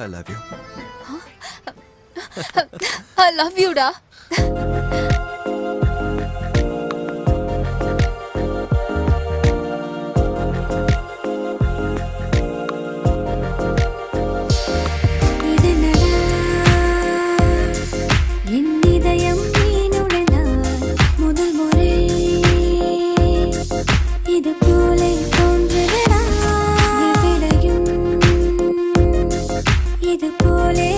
I love you I love யூடா இது போலே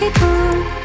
be cool.